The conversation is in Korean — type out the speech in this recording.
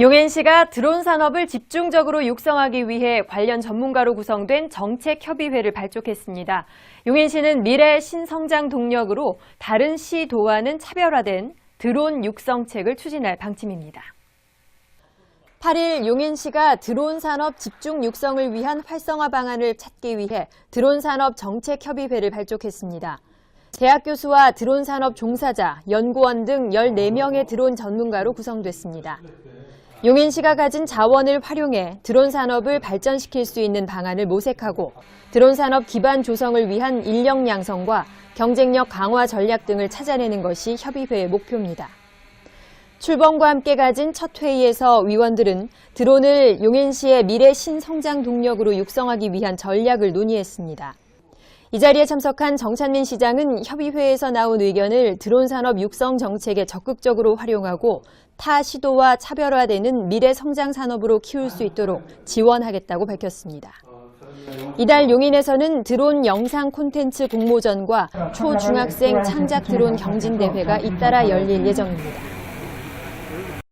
용인 시가 드론 산업을 집중적으로 육성하기 위해 관련 전문가로 구성된 정책협의회를 발족했습니다. 용인시는 미래 신성장 동력으로 다른 시도와는 차별화된 드론 육성책을 추진할 방침입니다. 8일 용인시가 드론 산업 집중 육성을 위한 활성화 방안을 찾기 위해 드론 산업 정책협의회를 발족했습니다. 대학 교수와 드론 산업 종사자, 연구원 등 14명의 드론 전문가로 구성됐습니다. 용인시가 가진 자원을 활용해 드론 산업을 발전시킬 수 있는 방안을 모색하고 드론 산업 기반 조성을 위한 인력 양성과 경쟁력 강화 전략 등을 찾아내는 것이 협의회의 목표입니다. 출범과 함께 가진 첫 회의에서 위원들은 드론을 용인시의 미래 신성장 동력으로 육성하기 위한 전략을 논의했습니다. 이 자리에 참석한 정찬민 시장은 협의회에서 나온 의견을 드론 산업 육성 정책에 적극적으로 활용하고 타 시도와 차별화되는 미래 성장 산업으로 키울 수 있도록 지원하겠다고 밝혔습니다. 이달 용인에서는 드론 영상 콘텐츠 공모전과 초중학생 창작 드론 경진대회가 잇따라 열릴 예정입니다.